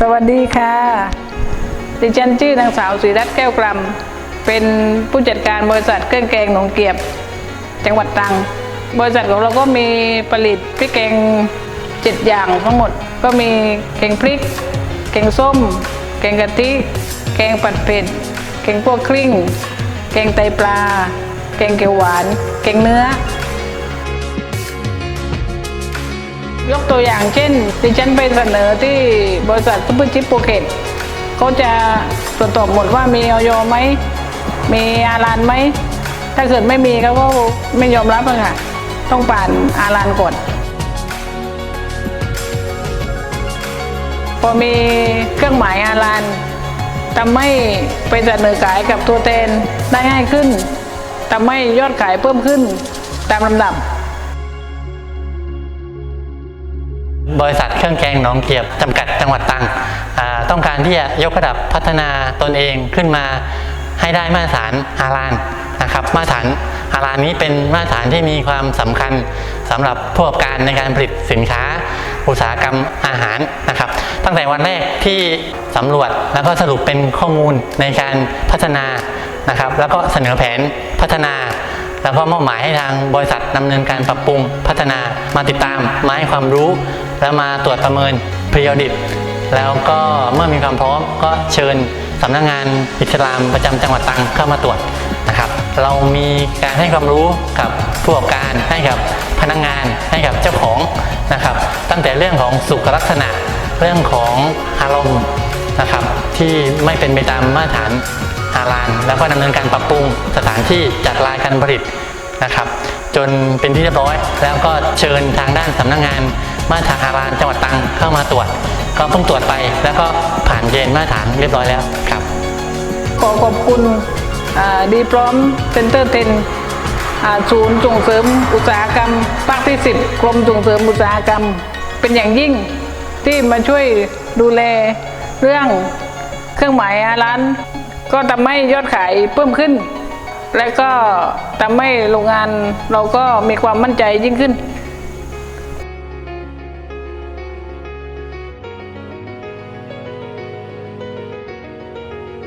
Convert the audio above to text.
สวัสดีค่ะ ดิฉันชื่อนางสาวศรีรัตน์แก้วกรำเป็นผู้จัดการบริษัทเครื่องแกงหนองเกียบ จังหวัดตรัง บริษัทของเราก็มีผลิตพริกแกงเจ็ดอย่างทั้งหมด ก็มีแกงพริก แกงส้ม แกงกะทิ แกงปัดเผ็ด แกงพวกคริ่งแกงไตปลา แกงเขียวหวาน แกงเนื้อ ยกตัวอย่างเช่น ดิฉันไปเสนอที่บริษัทซุปเปอร์ชิปโปรเกตเขาจะตรวจสอบหมดว่ามีออยไหม มีอารันไหม ถ้าเกิดไม่มีเขาก็ไม่ยอมรับอะค่ะ ต้องผ่านอารันก่อนพอมีเครื่องหมายอารันทำให้ไปเสนอขายกับตัวแทนได้ง่ายขึ้นทำให้ยอดขายเพิ่มขึ้นตามลำดับ บริษัทเครื่องแกงหนองเกียบจำกัดจังหวัดตรังต้องการที่จะยกระดับพัฒนาตนเองขึ้นมาให้ได้มาตรฐานอาลานนะครับ มาตรฐานอาลานนี้เป็นมาตรฐานที่มีความสำคัญสำหรับผู้ประกอบการในการผลิตสินค้าอุตสาหกรรมอาหารนะครับ ตั้งแต่วันแรกที่สำรวจแล้วก็สรุปเป็นข้อมูลในการพัฒนานะครับ แล้วก็เสนอแผนพัฒนา แล้วก็มอบหมายให้ทางบริษัทดำเนินการปรับปรุงพัฒนามาติดตามมาให้ความรู้ แล้วมาตรวจประเมินพรีอดิตแล้วก็เมื่อมีความพร้อมก็เชิญสำนักงานอิสลามประจำจังหวัดตรังเข้ามาตรวจนะครับ เรามีการให้ความรู้กับผู้ประกอบการให้กับพนักงานให้กับเจ้าของนะครับ ตั้งแต่เรื่องของสุขลักษณะเรื่องของอารมณ์นะครับ ที่ไม่เป็นไปตามมาตรฐานาลาน แล้วก็ดำเนินการปรับปรุงสถานที่จัดรายการผลิตนะครับ จนเป็นที่เรียบร้อย แล้วก็เชิญทางด้านสำนักงานมาตรฐานอาลานจังหวัดตรังเข้ามาตรวจ ก็เพิ่งตรวจไป แล้วก็ผ่านเกณฑ์มาตรฐานเรียบร้อยแล้วครับ ขอขอบคุณดีพร้อมเซ็นเตอร์เทนศูนย์ส่งเสริมอุตสาหกรรมภาคที่ 10 กรมส่งเสริมอุตสาหกรรม เป็นอย่างยิ่งที่มาช่วยดูแลเรื่องเครื่องหมายอาร้าน ก็ทำให้ยอดขายเพิ่มขึ้น และก็ทำให้โรงงานเราก็มีความมั่นใจยิ่งขึ้น